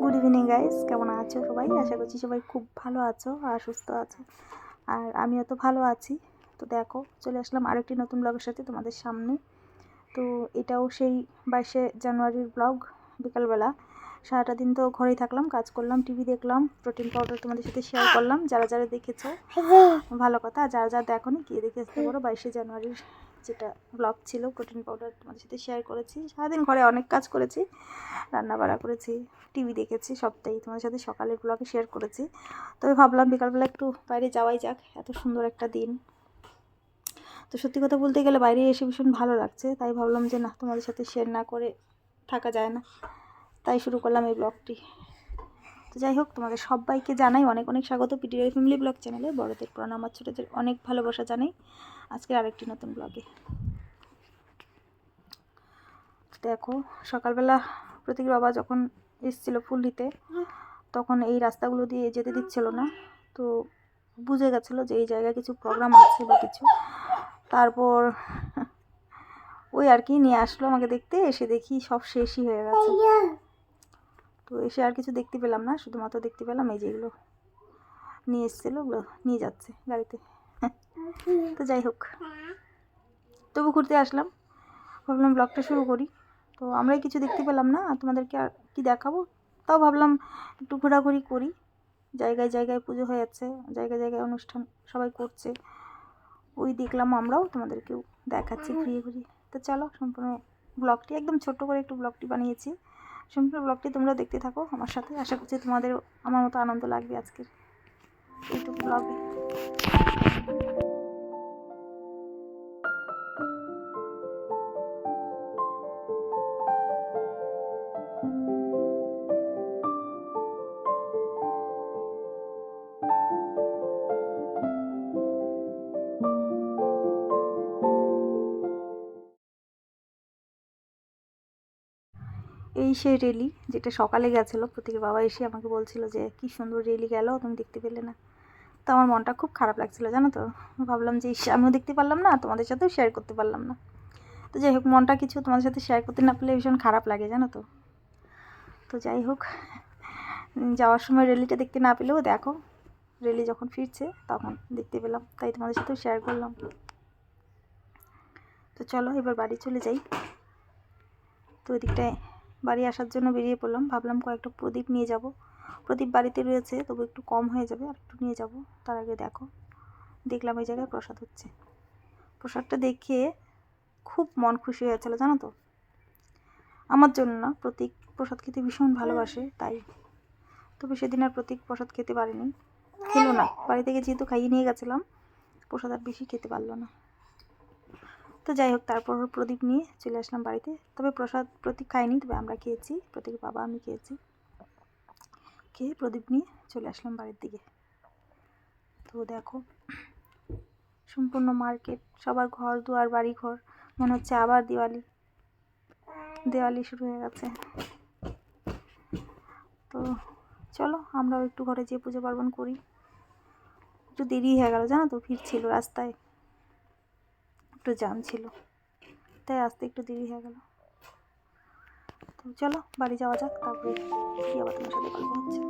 Good evening guys কেমন আছো সবাই? আশা করছি সবাই খুব ভালো আছো আর সুস্থ আছো। আর আমিও তো ভালো আছি। তো দেখো, চলে আসলাম আরেকটি নতুন ব্লগের সাথে তোমাদের সামনে। তো এটাও সেই বাইশে জানুয়ারির ব্লগ বিকালবেলা। সারাটা দিন তো ঘরেই থাকলাম, কাজ করলাম টিভি দেখলাম প্রোটিন পাউডার তোমাদের সাথে শেয়ার করলাম। যারা যারা দেখেছ, ভালো কথা। যারা যারা দেখো নি গিয়ে দেখে আসতে পারো। বাইশে জানুয়ারির যেটা ব্লগ ছিল প্রোটিন পাউডার তোমাদের সাথে শেয়ার করেছি। সারাদিন ঘরে অনেক কাজ করেছি রান্না বাড়া করেছি টিভি দেখেছি, সবটাই তোমাদের সাথে সকালের ব্লগে শেয়ার করেছি। তবে ভাবলাম বিকালবেলা একটু বাইরে যাওয়াই যাক, এত সুন্দর একটা দিন। তো সত্যি কথা বলতে গেলে বাইরে এসে ভীষণ ভালো লাগছে, তাই ভাবলাম যে না, তোমাদের সাথে শেয়ার না করে থাকা যায় না। তাই শুরু করলাম এই ব্লগটি তো যাই হোক, তোমাদের সবাইকে জানাই অনেক অনেক স্বাগত পিটিআর ফ্যামিলি ব্লগ চ্যানেলে বড়দের পুরানো আমার ছোটোদের অনেক ভালোবাসা জানাই। আজকের আরেকটি নতুন ব্লগে দেখো, সকালবেলা প্রতীক বাবা যখন এসেছিল ফুল দিতে তখন এই রাস্তাগুলো দিয়ে যেতে দিচ্ছিল না। তো বুঝে গেছিল যে এই জায়গায় কিছু প্রোগ্রাম আছে বা কিছু। তারপর ওই আর কি নিয়ে আসলো আমাকে দেখতে, এসে দেখি সব শেষই হয়ে গেছে। তো এসে আর কিছু দেখতে পেলাম না, শুধুমাত্র দেখতে পেলাম এই যেগুলো নিয়ে এসেছিল, ওগুলো নিয়ে যাচ্ছে গাড়িতে। তো যাই হোক। তবু ঘুরতে আসলাম। ভাবলাম ব্লগটা শুরু করি। তো আমরাই কিছু দেখতে পেলাম না। তোমাদেরকে আর কি দেখাবো? তাও ভাবলাম একটু ঘোরাঘুরি করি। জায়গায় জায়গায় পুজো হয়ে যাচ্ছে, জায়গায় জায়গায় অনুষ্ঠান সবাই করছে। ওই দেখলাম আমরাও, তোমাদেরকেও দেখাচ্ছি ঘুরিয়ে ঘুরিয়ে। তো চলো, সম্পূর্ণ ব্লগটি একদম ছোট্ট করে একটু ব্লগটি বানিয়েছি। সম্পূর্ণ ব্লগটি তোমরা দেখতে থাকো আমার সাথে। আশা করছি তোমাদের আমার মতো আনন্দ লাগবে আজকের এইটুকু ব্লগে এই সেই রেলি যেটা সকালে গেছিল প্রতীকের বাবা এসে আমাকে বলছিল যে, কি সুন্দর রেলি গেল, তুমি দেখতে পেলে না। তো আমার মনটা খুব খারাপ লাগছিল, জানো তো। ভাবলাম যে আমিও দেখতে পারলাম না, তোমাদের সাথেও শেয়ার করতে পারলাম না। তো যাই হোক, মনটা কিছু তোমাদের সাথে শেয়ার করতে না পারলে ভীষণ খারাপ লাগে, জানো তো। তো যাই হোক যাওয়ার সময় রেলিটা দেখতে না পেলেও দেখো রেলি যখন ফিরছে তখন দেখতে পেলাম, তাই তোমাদের সাথেও শেয়ার করলাম। তো চলো, এবার বাড়ি চলে যাই। তো ওইদিকটায় বাড়ি আসার জন্য বেরিয়ে পড়লাম। ভাবলাম কয়েকটা প্রদীপ নিয়ে যাব। প্রদীপ বাড়িতে রয়েছে, তবু একটু কম হয়ে যাবে, আর একটু নিয়ে যাব। তার আগে দেখো, দেখলাম এই জায়গায় প্রসাদ হচ্ছে। প্রসাদটা দেখে খুব মন খুশি হয়েছিল জানো তো? আমার জন্য না, প্রতীক প্রসাদ খেতে ভীষণ ভালোবাসে, তাই। তবে সেদিন আর প্রতীক প্রসাদ খেতে পারেনি। খেলো না। বাড়ি থেকে যেহেতু খাইয়ে নিয়ে গেছিলাম, প্রসাদ আর বেশি খেতে পারল না। তো যাই হোক, তারপর প্রদীপ নিয়ে চলে আসলাম বাড়িতে। তবে প্রসাদ প্রতীক খাইনি, তবে আমরা খেয়েছি। প্রতীক বাবা, আমি খেয়েছি। খেয়ে প্রদীপ নিয়ে চলে আসলাম বাড়ির দিকে। তো দেখো, সম্পূর্ণ মার্কেট, সবার ঘর দুয়ার বাড়ি ঘর মনে হচ্ছে আবার দিওয়ালি। দেওয়ালি শুরু হয়ে গেছে। তো চলো, আমরাও একটু ঘরে যেয়ে পুজো পার্বণ করি। একটু দেরি হয়ে গেল, জানো তো ফিরছিল রাস্তায়। একটু জ্যাম ছিল। তাই আসতে একটু দেরি হয়ে গেল। তো চলো, বাড়ি যাওয়া যাক, তারপরে আবার তোমার সাথে গল্প হচ্ছে।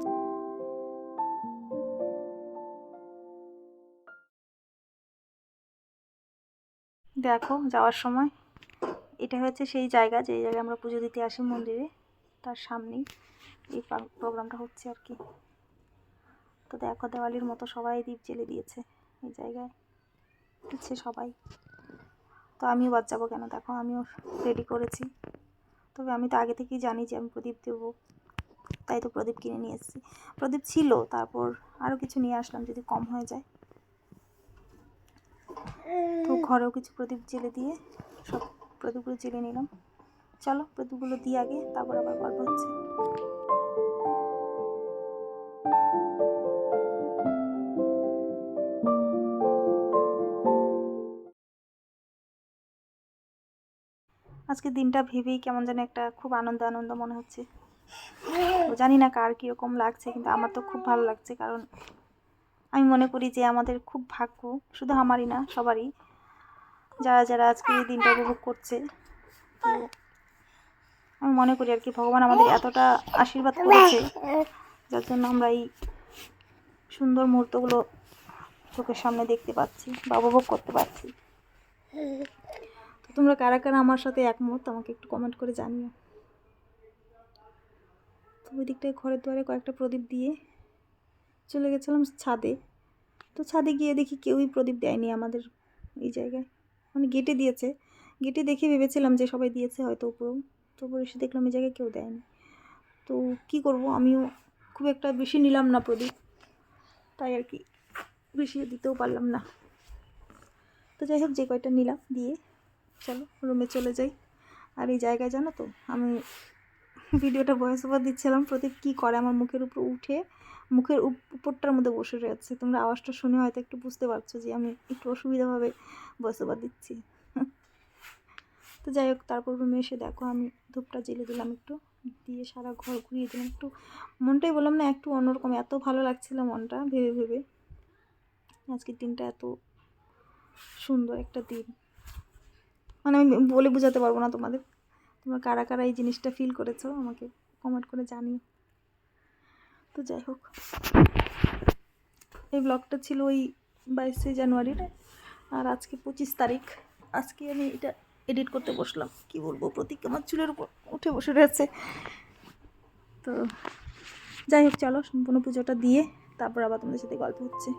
দেখো, যাওয়ার সময় এটা হচ্ছে সেই জায়গা, যে জায়গায় আমরা পুজো দিতে আসি মন্দিরে, তার সামনেই এই প্রোগ্রামটা হচ্ছে আর কি। তো দেখো, দেওয়ালির মতো সবাই দ্বীপ জ্বেলে দিয়েছে এই জায়গায়। দিচ্ছে সবাই। তো আমিও বাদ যাব কেন? দেখো, আমিও রেডি করেছি। তবে আমি তো আগে থেকেই জানি যে আমি প্রদীপ দেবো। তাই তো প্রদীপ কিনে নিয়ে এসেছি। প্রদীপ ছিল, তারপর আরও কিছু নিয়ে আসলাম যদি কম হয়ে যায়। তো ঘরেও কিছু প্রদীপ জেলে দিয়ে সব প্রদীপগুলো জেলে নিলাম। চলো, প্রদীপগুলো দিয়ে আগে, তারপর আবার গল্প হচ্ছে। আজকে দিনটা ভেবেই কেমন যেন একটা খুব আনন্দ আনন্দ মনে হচ্ছে। জানি না কার কীরকম লাগছে, কিন্তু আমার তো খুব ভালো লাগছে, কারণ আমি মনে করি যে আমাদের খুব ভাগ্য, শুধু আমারই না, সবারই। যারা যারা আজকে এই দিনটা উপভোগ করছে আমি মনে করি আর কি ভগবান আমাদের এতটা আশীর্বাদ করেছে, যার জন্য আমরা এই সুন্দর মুহূর্তগুলো চোখের সামনে দেখতে পাচ্ছি বা উপভোগ করতে পারছি। তোমরা কারা কারা আমার সাথে একমত আমাকে একটু কমেন্ট করে জানিও। তো ওই দিকটায় ঘরের দুয়ারে কয়েকটা প্রদীপ দিয়ে চলে গেছিলাম ছাদে। তো ছাদে গিয়ে দেখি কেউই প্রদীপ দেয়নি আমাদের এই জায়গায়। মানে গেটে দিয়েছে। গেটে দেখে ভেবেছিলাম যে সবাই দিয়েছে হয়তো উপরেও। তো উপরে এসে দেখলাম এই জায়গায় কেউ দেয়নি। তো কি করব? আমিও খুব একটা বেশি নিলাম না প্রদীপ। তাই আর কি, বেশি দিতেও পারলাম না। তো যাই হোক, যে কয়টা নিলাম দিয়ে চলো রুমে চলে যাই। আর এই জায়গায় জানো তো, আমি ভিডিওটা ভয়েস ওভার দিচ্ছিলাম, প্রদীপ কী করে আমার মুখের উপর উঠে, মুখের উপ- উপরটার মধ্যে বসে রয়েছে। তোমরা আওয়াজটা শুনে হয়তো একটু বুঝতে পারছ যে আমি একটু অসুবিধাভাবে ভয়েস ওভার দিচ্ছি। তো যাই হোক, তারপর রুমে এসে দেখো, আমি ধূপটা জ্বেলে দিলাম একটু, দিয়ে সারা ঘর ঘুরিয়ে দিলাম। একটু মনটাই বললাম না, একটু অন্যরকম, এত ভালো লাগছিল মনটা, ভেবে ভেবে। আজকের দিনটা এত সুন্দর একটা দিন। মানে আমি বলে বোঝাতে পারব না তোমাদের। তোমরা কারা কারা এই জিনিসটা ফিল করেছ, আমাকে কমেন্ট করে জানিও। তো যাই হোক। এই ব্লগটা ছিল ওই বাইশে জানুয়ারির আর আজকে পঁচিশ তারিখ। আজকে আমি এটা এডিট করতে বসলাম। কি বলব, প্রতীক আমার চুলের উপর উঠে বসে রয়েছে। তো যাই হোক, চলো সম্পূর্ণ পুজোটা দিয়ে তারপর আবার তোমাদের সাথে গল্প হচ্ছে।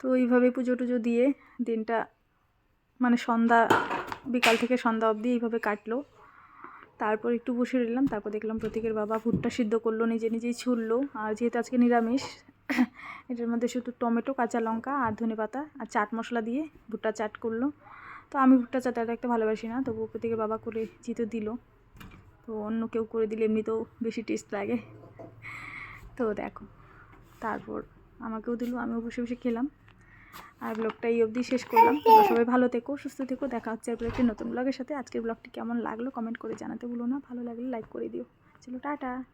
তো এইভাবে পুজো টুজো দিয়ে দিনটা মানে সন্ধ্যা, বিকাল থেকে সন্ধ্যা অবধি এইভাবে কাটলো। তারপর একটু বসে রইলাম, তারপর দেখলাম প্রতীকের বাবা ভুট্টা সিদ্ধ করল, নিজে নিজেই ছুললো। আর যেহেতু আজকে নিরামিষ, এটার মধ্যে শুধু টমেটো, কাঁচা লঙ্কা আর ধনে পাতা আর চাট মশলা দিয়ে ভুট্টা চাট করল। তো আমি ভুট্টা চাট একটা ভালোবাসি না তবু প্রতীকের বাবা করে যেহেতু দিল। তো অন্য কেউ করে দিলে এমনিতেও বেশি টেস্ট লাগে। তো দেখো, তারপর আমাকেও দিল, আমিও বসে বসে খেলাম। আর ব্লগটা এই অবধি শেষ করলাম। তোমরা সবাই ভালো থেকো, সুস্থ থেকো। দেখা হচ্ছে এরপর একটি নতুন ব্লগের সাথে। আজকের ব্লগটি কেমন লাগল কমেন্ট করে জানাতে ভুলো না। ভালো লাগলে লাইক করে দিও। চলো, টাটা।